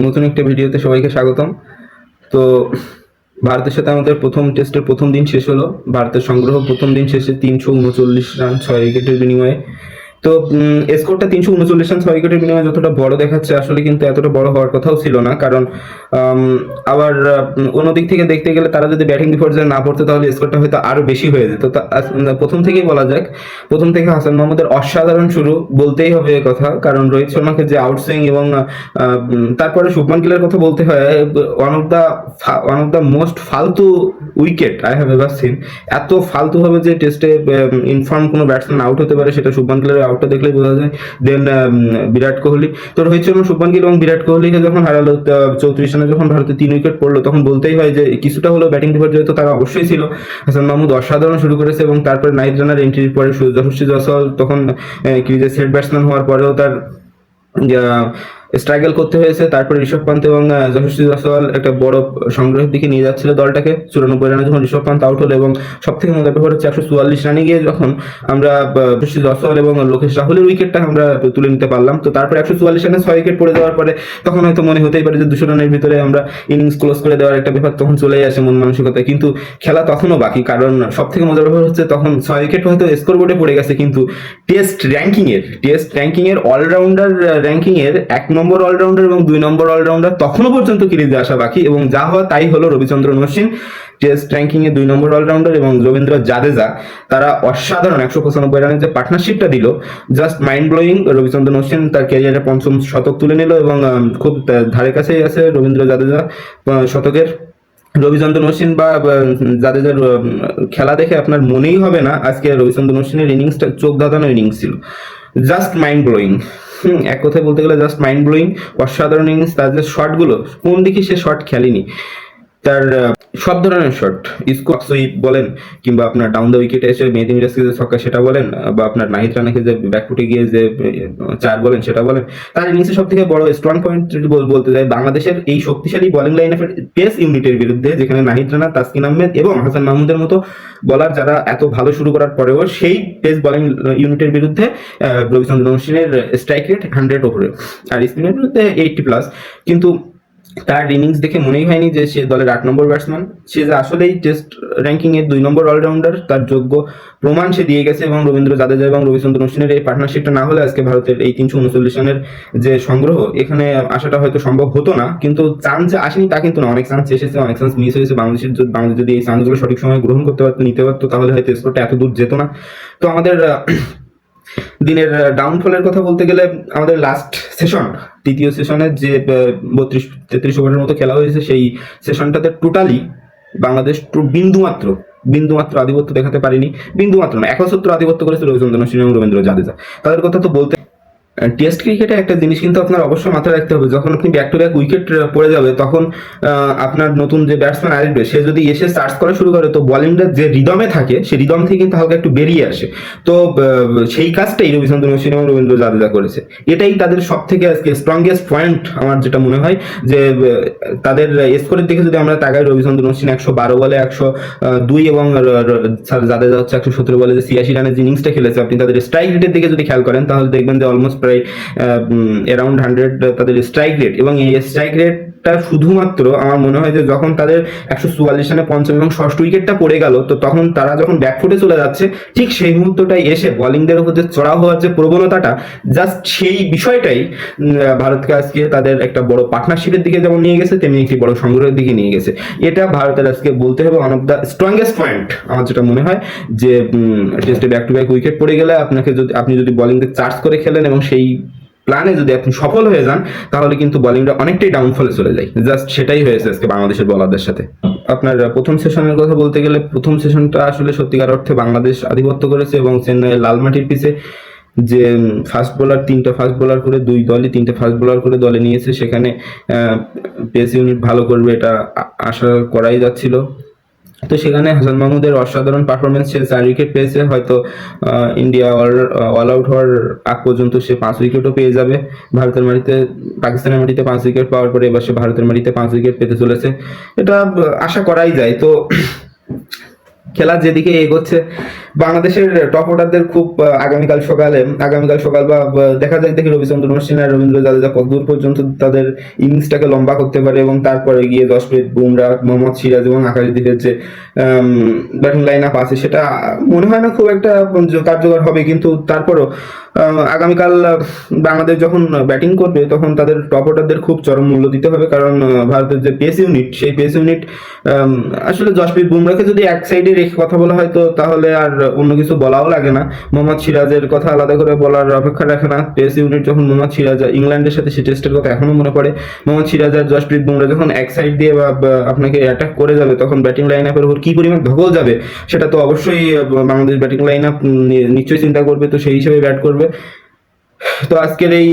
নতুন একটা ভিডিওতে সবাইকে স্বাগতম। তো, ভারতের সাথে আমাদের প্রথম টেস্টের প্রথম দিন শেষ হলো। ভারতের সংগ্রহ প্রথম দিন শেষে তিনশো উনচল্লিশ রান, ছয় উইকেটের বিনিময়ে। তো স্কোরটা তিনশো উনচল্লিশ রান, ছয় উইকেটের বিনিময়ে যতটা বড় দেখাচ্ছে, আসলে কিন্তু এতটা বড় হওয়ার কথাও ছিল না। কারণ আবার অন্যদিক থেকে দেখতে গেলে তারা যদি ব্যাটিং বিপর্যয়ে না পড়তো, তাহলে স্কোরটা হয়তো আরও বেশি হয়ে যেত। প্রথম থেকেই বলা যাক, প্রথম থেকে হাসান মোহাম্মদের অসাধারণ শুরু, বলতেই হবে কথা। কারণ, রোহিত শর্মাকে যে আউটসুইং এবং তারপরে শুভমান গিলের কথা বলতে হয় one of the one of the most ফালতু wicket I have ever seen এত ফালতুভাবে যে টেস্টে ইনফর্ম কোনো ব্যাটসম্যান আউট হতে পারে, সেটা শুভমান গিলের আউটটা দেখলেই বোঝা যায়। দেন বিরাট কোহলি। তো রোহিত শর্মা শুভমান গিল এবং বিরাট কোহলিকে যখন হারালো চৌত্রিশ রানে যখন ভারতে তিন উইকেট পড়ল, তখন বলতেই হয় যে, কিছুটা হলো ব্যাটিং ডিপার যেহেতু তারা অবশ্যই ছিল। হাসান মাহমুদ অসাধারণ শুরু করেছে এবং তারপরে নাইট রানার এন্ট্রির পরে যশস্বী জসওয়াল তখন ক্রিজে সেট ব্যাটসম্যান হওয়ার পরেও তার স্ট্রাগল করতে হয়েছে, তারপরে ঋষভ পান্ত এবং যশস্বী জয়সওয়াল একটা বড় সংগ্রহের দিকে নিয়ে যাচ্ছিল দলটাকে। চুরানব্বই রানে যখন ঋষভ পান্ত আউট হলো এবং সব থেকে মজার ব্যাপার হচ্ছে একশো চুয়াল্লিশ রানে গিয়ে যখন আমরা যশস্বী জয়সওয়াল এবং লোকেশ রাহুলের উইকেটটা আমরা তুলে নিতে পারলাম। তো তারপরে একশো চুয়াল্লিশ রানে ছয় উইকেট পড়ে যাওয়ার পরে তখন হয়তো মনে হতেই পারে যে দুশো রানের ভিতরে আমরা ইনিংস ক্লোজ করে দেওয়ার একটা ব্যাপার তখন চলেই আসে মন মানসিকতায়। কিন্তু খেলা তখনও বাকি, কারণ সব থেকে মজার ব্যাপার হচ্ছে তখন ছয় উইকেট হয়তো স্কোর বোর্ডে পড়ে গেছে, কিন্তু টেস্ট র্যাঙ্কিং এর টেস্ট র্যাঙ্কিং এর অলরাউন্ডার র্যাঙ্কিং এর এক নম্বর অলরাউন্ডার এবং দুই নম্বর অলরাউন্ডার তখনও পর্যন্ত ক্রিজে আসা বাকি এবং যা হওয়া তাই হলো রবিচন্দ্র অশ্বিন, টেস্ট র্যাঙ্কিং এ দুই নম্বর অলরাউন্ডার এবং রবীন্দ্র জাদেজা। তারা অসাধারণ একশো পঁচানব্বই রানের যে পার্টনারশিপটা দিল just mind blowing Ravichandran Ashwin তার ক্যারিয়ারে পঞ্চম শতক তুলে নিল এবং খুব ধারে কাছেই আছে রবীন্দ্র জাদেজা শতকের। রবিচন্দ্রন অশ্বিন বা জাদেজার খেলা দেখে আপনার মনেই হবে না, আজকে রবিচন্দ্রন অশ্বিনের ইনিংসটা চোখ ধাঁধানো ইনিংস ছিল। জাস্ট মাইন্ড ব্লোয়িং এক কথায় বলতে গেলে জাস্ট মাইন্ড ব্লোয়িং অসাধারণ ইনিংস তার যে শটগুলো কোন দিকে সে শট খেলেনি। তার সব ধরনের শট স্কোয়ার সুইপ বলেন কিংবা আপনার ডাউন দ্য উইকেটে এসে মেহেদি মিরাজকে যে ছক্কা সেটা বলেন বা আপনার নাহিদ রানাকে যে ব্যাকফুটে গিয়ে যে চার বলেন সেটা বলেন তার ইনিংসের সব থেকে বড় স্ট্রং পয়েন্ট যদি বলতে যাই বাংলাদেশের এই শক্তিশালী বোলিং লাইন পেস ইউনিটের বিরুদ্ধে যেখানে নাহিদ রানা তাসকিন আহমেদ এবং হাসান মাহমুদের মতো বলার যারা এত ভালো শুরু করার পরেও সেই পেস বোলিং ইউনিটের বিরুদ্ধে আহ, রবিচন্দ্র অশ্বিনের স্ট্রাইক রেট হান্ড্রেড ওপরে আর স্পিনের বিরুদ্ধে এইটটি প্লাস কিন্তু তার ইনিংস দেখে মনেই হয়নি যে সে দলের আট নম্বর ব্যাটসম্যান সে যে আসলেই টেস্ট র্যাঙ্কিং এর দুই নম্বর অলরাউন্ডার তার যোগ্য প্রমাণ সে দিয়ে গেছে এবং রবীন্দ্র জাদেজা এবং রবিচন্দ্র অশ্বিনের এই পার্টনারশিপটা না হলে আজকে ভারতের এই তিনশো উনচল্লিশ রানের যে সংগ্রহ, এখানে আসাটা হয়তো সম্ভব হতো না। কিন্তু চান্স আসেনি তা কিন্তু না। অনেক চান্স এসেছে, অনেক চান্স মিস হয়েছে। বাংলাদেশের বাংলাদেশ যদি এই চান্সগুলো সঠিক সময় গ্রহণ করতে পারতো, নিতে পারতো, তাহলে হয়তো স্কোরটা এত দূর যেত না। তো আমাদের দিনের ডাউনফলের কথা বলতে গেলে আমাদের লাস্ট সেশন তৃতীয় সেশনের যে বত্রিশ, তেত্রিশ ওভারের মতো খেলা হয়েছে, সেই সেশনটাতে টোটালি বাংলাদেশ বিন্দুমাত্র বিন্দুমাত্র আধিপত্য দেখাতে পারেনি। বিন্দুমাত্র না একশত্র আধিপত্য করেছে রবিচন্দ্রন অশ্বিন এবং রবীন্দ্র জাদেজা। তাদের কথা তো বলতে টেস্ট ক্রিকেটে একটা জিনিস কিন্তু আপনার অবশ্যই মাথায় রাখতে হবে। যখন আপনি ব্যাক টু ব্যাক উইকেট পড়ে যাবে, তখন আপনার নতুন যে ব্যাটসম্যান আসবে, সে যদি এসে সার্চ করা শুরু করে, তো বলিংটা যে রিদমে থাকে, সে রিদম থেকে কিন্তু হালকা একটু বেরিয়ে আসে। তো সেই কাজটাই রবিচন্দ্র অশ্বিন এবং রবীন্দ্র জাদেজা করেছে। এটাই তাদের সব থেকে আজকে স্ট্রংগেস্ট পয়েন্ট আমার যেটা মনে হয়, যে তাদের স্কোরের দিকে যদি আমরা তাকাই রবিচন্দ্র অশ্বিন একশো বারো বলে একশো দুই এবং জাদেজা হচ্ছে একশো সতেরো বলে যে ছিয়াশি রানের যে ইনিংসটা খেলেছে। আপনি তাদের স্ট্রাইক রেটের দিকে যদি খেয়াল করেন, তাহলে দেখবেন যে অলমোস্ট প্রায় অ্যারাউন্ড হান্ড্রেড তাদের স্ট্রাইক রেট এবং এই স্ট্রাইক রেটটা শুধুমাত্র আমার মনে হয় যে যখন তাদের একশো চুয়াল্লিশ রানে পঞ্চম এবং ষষ্ঠ উইকেটটা পড়ে গেল, তো তখন তারা যখন ব্যাকফুটে চলে যাচ্ছে, ঠিক সেই মুহূর্তটাই এসে বোলিংদের উপর যে চড়া হওয়ার যে প্রবণতাটা জাস্ট সেই বিষয়টাই ভারতকে আজকে তাদের একটা বড় পার্টনারশিপের দিকে যেমন নিয়ে গেছে, তেমনি একটি বড় সংগ্রহের দিকে নিয়ে গেছে। এটা ভারতের আজকে বলতে হবে one of the strongest point আমার যেটা মনে হয় যে টেস্টে ব্যাক টু ব্যাক উইকেট পড়ে গেলে আপনাকে যদি, আপনি যদি বোলিং চার্জ করে খেলেন এবং সেই প্ল্যানে যদি আপনি সফল হয়ে যান, তাহলে কিন্তু বোলিংটা অনেকটাই ডাউনফলে চলে যায়। জাস্ট সেটাই হয়েছে আজকে বাংলাদেশের বলারদের সাথে। আপনার প্রথম সেশনের কথা বলতে গেলে, প্রথম সেশনটা আসলে সত্যিকার অর্থে বাংলাদেশ আধিপত্য করেছে এবং চেন্নাইয়ের লালমাটির পিছে যে ফাস্ট বোলার তিনটা ফাস্ট বোলার করে দুই দলই তিনটে ফাস্ট বোলার করে দলে নিয়েছে। সেখানে পেস ইউনিট ভালো করবে এটা আশা করাই যাচ্ছিল। তো সেখানে হাসান মাহমুদের অসাধারণ পারফরমেন্স সে চার উইকেট পেয়েছে। হয়তো ইন্ডিয়া অল অল আউট হওয়ার আগ পর্যন্ত সে পাঁচ উইকেটও পেয়ে যাবে। ভারতের মাটিতে, পাকিস্তানের মাটিতে পাঁচ উইকেট পাওয়ার পরে এবার সে ভারতের মাটিতে পাঁচ উইকেট পেতে চলেছে। এটা আশা করাই যায়। তো, খেলা যেদিকে এগোচ্ছে বাংলাদেশের টপ অর্ডারদের খুব আগামীকাল সকালে, আগামীকাল সকাল বা দেখা যায় দেখি রবিচন্দ্র আর রবীন্দ্র জাদেজা কতদূর পর্যন্ত তাদের ইনিংসটাকে লম্বা করতে পারে এবং তারপরে গিয়ে জসপ্রীত বুমরা, মোহাম্মদ সিরাজ এবং আকাশদীপের যে ব্যাটিং লাইন আপ আছে, সেটা মনে হয় না খুব একটা কার্যকর হবে। কিন্তু তারপরও আগামীকাল বাংলাদেশ যখন ব্যাটিং করবে, তখন তাদের টপ অর্ডারদের খুব চরম মূল্য দিতে হবে। কারণ ভারতের যে পেস ইউনিট সেই পেস ইউনিট আসলে জসপ্রীত বুমরাকে যদি এক সাইডে রেখে কথা বলা হয়, তো তাহলে আর অন্য কিছু বলাও লাগে না। মোহাম্মদ সিরাজের কথা আলাদা করে বলার অপেক্ষা রাখে না। পেস ইউনিট যখন মোহাম্মদ সিরাজ ইংল্যান্ডের সাথে সে টেস্টের কথা এখনও মনে পড়ে। মোহাম্মদ সিরাজ আর জসপ্রীত বুমরা যখন এক সাইড দিয়ে বা আপনাকে অ্যাটাক করে যাবে, তখন ব্যাটিং লাইন আপের উপর কি পরিমাণ ধকল যাবে, সেটা তো অবশ্যই বাংলাদেশ ব্যাটিং লাইন আপ নিশ্চয়ই চিন্তা করবে, তো সেই হিসেবে ব্যাট করবে। তো আজকের এই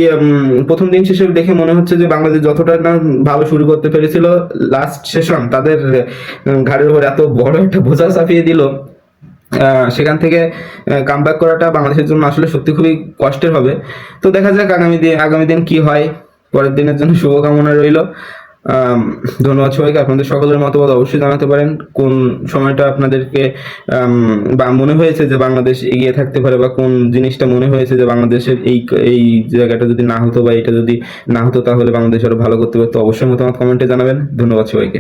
প্রথম দিন শেষে দেখে মনে হচ্ছে যে বাংলাদেশ যতটা না ভালো শুরু করতে পেরেছিল লাস্ট সেশন তাদের ঘাড়ের উপর এত বড় একটা বোঝা চাপিয়ে দিল। সেখান থেকে কাম ব্যাক করাটা বাংলাদেশের জন্য আসলে সত্যি খুবই কষ্টের হবে। তো দেখা যাক আগামী দিন আগামী দিন কি হয়। পরের দিনের জন্য শুভকামনা রইল। ধন্যবাদ সবাইকে। আপনাদের সকলের মতামত অবশ্যই জানাতে পারেন। কোন সময়টা আপনাদেরকে বা মনে হয়েছে যে বাংলাদেশ এগিয়ে থাকতে পারে, বা কোন জিনিসটা মনে হয়েছে যে বাংলাদেশের এই এই জায়গাটা যদি না হতো, বা এটা যদি না হতো, তাহলে বাংলাদেশ আরও ভালো করতে পারতো। অবশ্যই মতামত কমেন্টে জানাবেন। ধন্যবাদ সবাইকে।